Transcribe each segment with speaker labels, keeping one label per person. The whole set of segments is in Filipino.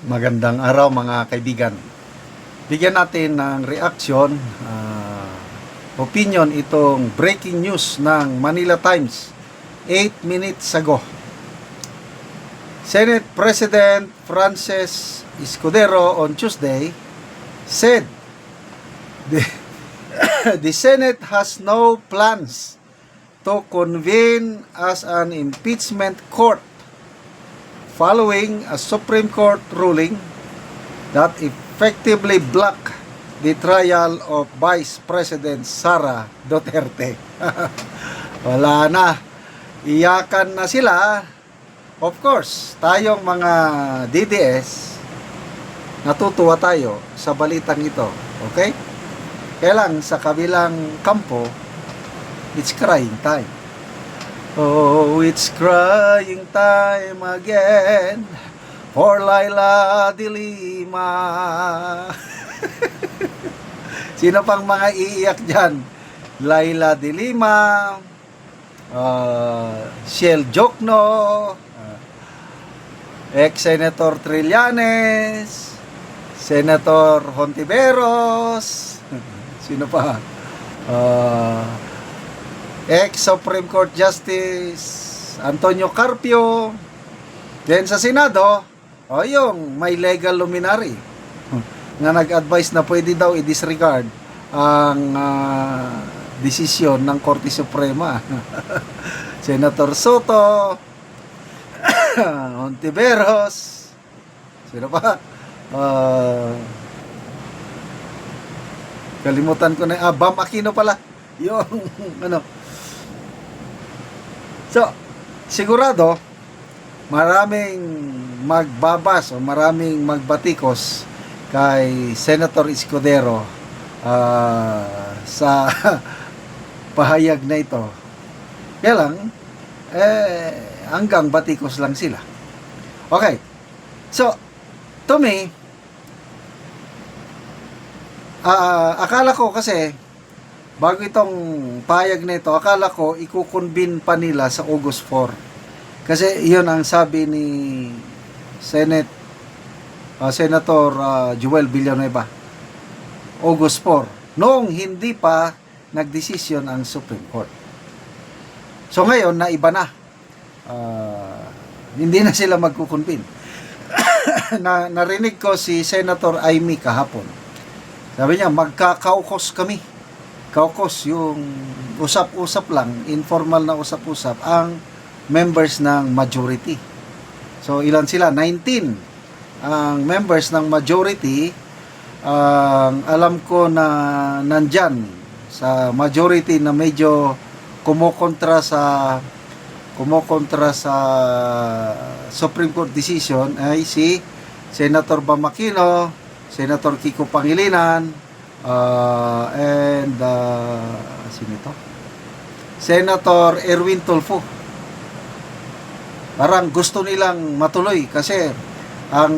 Speaker 1: Magandang araw mga kaibigan. Bigyan natin ng reaction, ah, opinion itong breaking news ng Manila Times 8 minutes ago. Senate President Frances Escudero on Tuesday said the, the Senate has no plans to convene as an impeachment court following a Supreme Court ruling that effectively blocked the trial of Vice President Sara Duterte. Wala na. Iyakan na sila. Of course, tayong mga DDS, natutuwa tayo sa balitang ito. Okay? Kaya sa kabilang kampo, it's crying time. Oh, it's crying time again for Laila de Lima. Sino pang mga iiyak dyan? Laila de Lima, uh, Shell Jokno, uh, ex-Senator Trillanes, Senator Hontiveros, sino pa? Uh, ex-Supreme Court Justice Antonio Carpio. Then sa Senado, o yung may legal luminary na nag-advise na pwede daw i-disregard ang ah, desisyon ng Korte Suprema. Senator Soto, Ontiveros, sino pa? Ah, kalimutan ko na, ah, Bam Aquino pala. Yung, ano, So, sigurado, maraming magbabas o maraming magbatikos kay Senator Escudero ah, sa pahayag na ito. Kaya lang, eh, hanggang batikos lang sila. Okay. So, to me, ah, akala ko kasi, bago itong payag na ito, akala ko ikukonbin pa nila sa August 4. Kasi iyon ang sabi ni Senate ah, Senator ah, Joel Villanueva. August 4. Noong hindi pa nagdesisyon ang Supreme Court. So ngayon, naiba na. Ah, hindi na sila magkukonbin. na, narinig ko si Senator Amy kahapon. Sabi niya, magkakaukos kami caucus, yung usap-usap lang, informal na usap-usap, ang members ng majority. So, ilan sila? 19 ang members ng majority. Ang alam ko na nandyan sa majority na medyo kumukontra sa kumukontra sa Supreme Court decision ay si Senator Bamakino, Senator Kiko Pangilinan, Uh, and uh, sino ito? Senator Erwin Tulfo. Parang gusto nilang matuloy kasi ang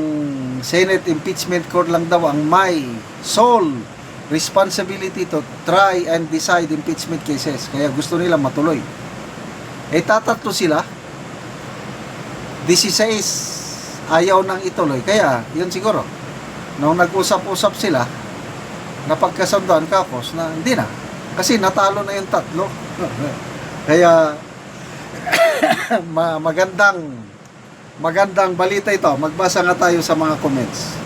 Speaker 1: Senate Impeachment Court lang daw ang may sole responsibility to try and decide impeachment cases. Kaya gusto nilang matuloy. Eh tatatlo sila. 16 ayaw nang ituloy. Kaya, yun siguro. Nung nag-usap-usap sila, napagkasundoan kakos na hindi na. Kasi natalo na yung tatlo. Kaya ma- magandang magandang balita ito. Magbasa nga tayo sa mga comments.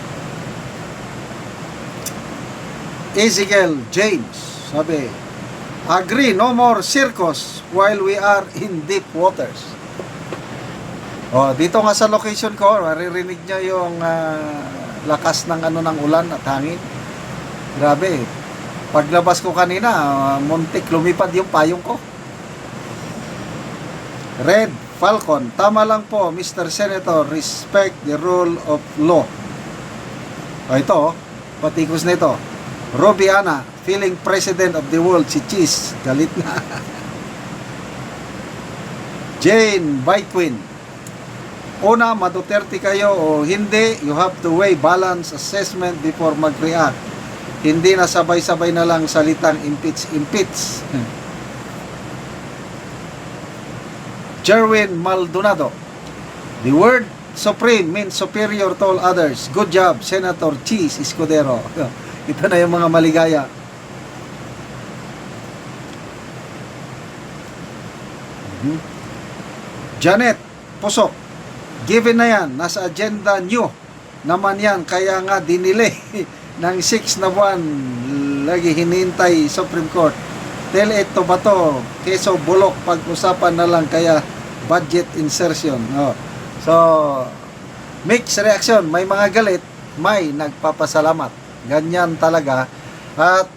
Speaker 1: Ezekiel James sabi, Agree, no more circus while we are in deep waters. Oh, dito nga sa location ko, maririnig niyo yung ah, lakas ng ano ng ulan at hangin. Grabe. Paglabas ko kanina, uh, muntik lumipad yung payong ko. Red Falcon, tama lang po, Mr. Senator, respect the rule of law. O ito, oh, patikos na ito. Robiana, feeling president of the world, si Cheese, galit na. Jane Byquin, una, maduterte kayo o hindi, you have to weigh balance assessment before mag-react hindi na sabay-sabay na lang salitang impeach, impeach. Jerwin Maldonado. The word supreme means superior to all others. Good job, Senator Cheese Escudero. Ito na yung mga maligaya. Mhm. Janet Pusok, given na yan, nasa agenda nyo naman yan, kaya nga dinili ng 6 na buwan lagi hinintay Supreme Court. Tell it to bato, keso bulok, pag-usapan na lang kaya budget insertion. Oh. So, mixed reaction. May mga galit, may nagpapasalamat. Ganyan talaga. At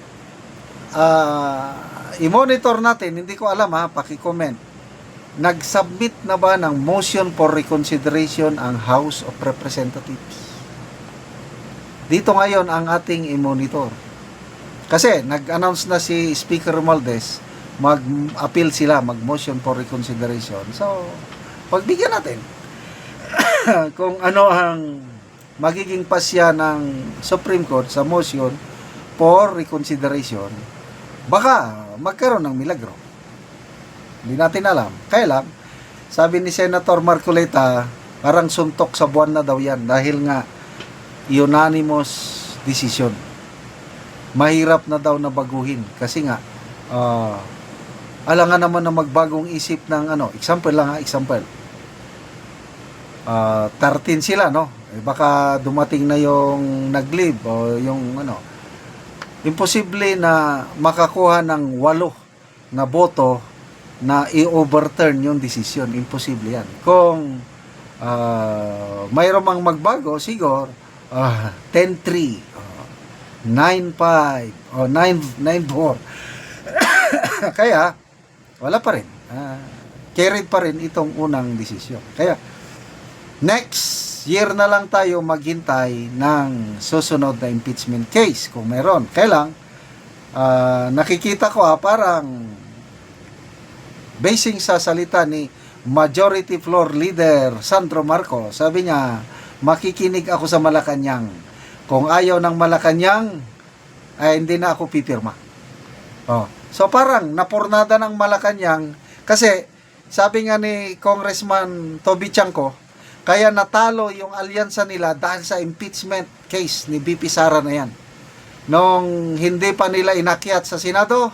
Speaker 1: ah, i-monitor natin, hindi ko alam ha, paki-comment. Nag-submit na ba ng motion for reconsideration ang House of Representatives? Dito ngayon ang ating i-monitor. Kasi nag-announce na si Speaker Romualdez, mag-appeal sila, mag-motion for reconsideration. So, pagbigyan natin kung ano ang magiging pasya ng Supreme Court sa motion for reconsideration, baka magkaroon ng milagro. Hindi natin alam. Kaya lang, sabi ni Senator Marcoleta, parang suntok sa buwan na daw yan dahil nga unanimous decision. Mahirap na daw na baguhin kasi nga ah, alangan naman na magbagong isip ng ano, example lang ha, example. Ah, 13 sila no. Eh, baka dumating na yung nag-leave o yung ano. Imposible na makakuha ng walo na boto na i-overturn yung decision. Imposible yan. Kung ah, mayroon mang magbago, siguro ah, 10-3, ah, 9-5, o 9-4. Kaya, wala pa rin. Ah, carried pa rin itong unang desisyon. Kaya, next year na lang tayo maghintay ng susunod na impeachment case kung meron. Kaya lang, ah, nakikita ko ah, parang basing sa salita ni Majority Floor Leader Sandro Marco, sabi niya, makikinig ako sa Malacanang. Kung ayaw ng Malacanang, ay hindi na ako pipirma. Oh. So parang napurnada ng Malacanang kasi sabi nga ni Congressman Toby Chanco, kaya natalo yung alyansa nila dahil sa impeachment case ni BP Sara na yan. Nung hindi pa nila inakyat sa Senado,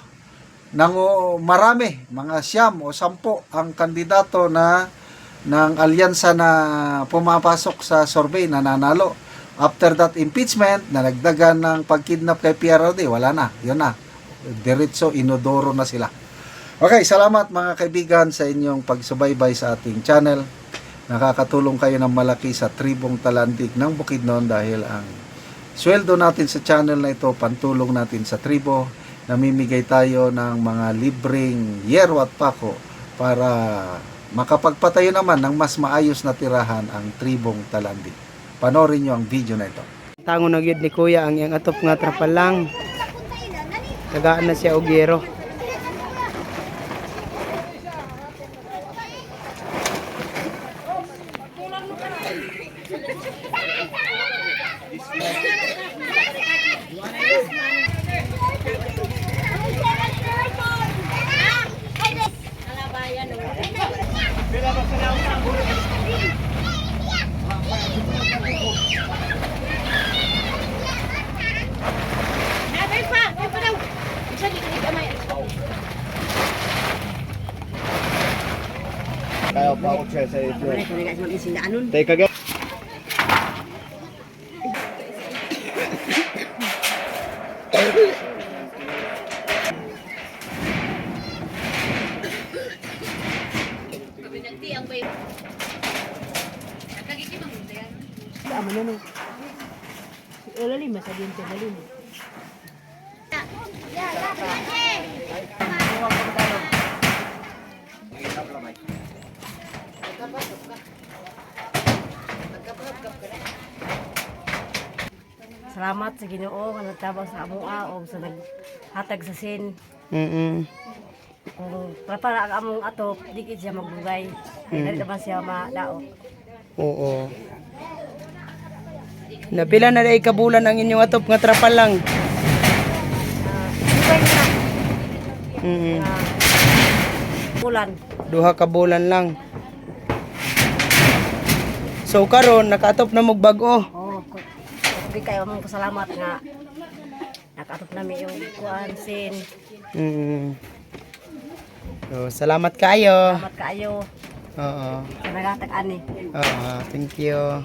Speaker 1: nang marami, mga siyam o sampo ang kandidato na ng alyansa na pumapasok sa survey na nanalo. After that impeachment, na nagdagan ng pagkidnap kay PRRD, wala na. Yun na. Diretso, inodoro na sila. Okay, salamat mga kaibigan sa inyong pagsubaybay sa ating channel. Nakakatulong kayo ng malaki sa tribong talandig ng Bukidnon dahil ang sweldo natin sa channel na ito, pantulong natin sa tribo. Namimigay tayo ng mga libreng yero at pako para makapagpatayo naman ng mas maayos na tirahan ang tribong talandig. Panorin nyo ang video na ito.
Speaker 2: Tango na ni kuya ang iyang atop nga trapal lang. Tagaan na siya og yero.
Speaker 3: Pa ako siya sa ito. Teka, guys.
Speaker 2: Ama na no. Wala lima sa diente na lima.
Speaker 4: Salamat sa Ginoo nga nagtabang sa among aog sa naghatag sa sin.
Speaker 2: Mm.
Speaker 4: Kung prepara ang among atop, di gid siya magbugay. Ay dali naman siya madaot.
Speaker 2: Oo. Napila na dai kabulan ang inyong atop nga trapal lang.
Speaker 4: Ah, Bugay na
Speaker 2: Mm.
Speaker 4: na bulan.
Speaker 2: Duha ka bulan lang. So karon nakaatop na mog bag-o.
Speaker 4: Oh, Sabi kayo mong pasalamat nga nakatop namin yung kuan sin.
Speaker 2: Mm. So, salamat kayo.
Speaker 4: Salamat kaayo
Speaker 2: Oo.
Speaker 4: sa nagatag ani.
Speaker 2: Oo, thank you.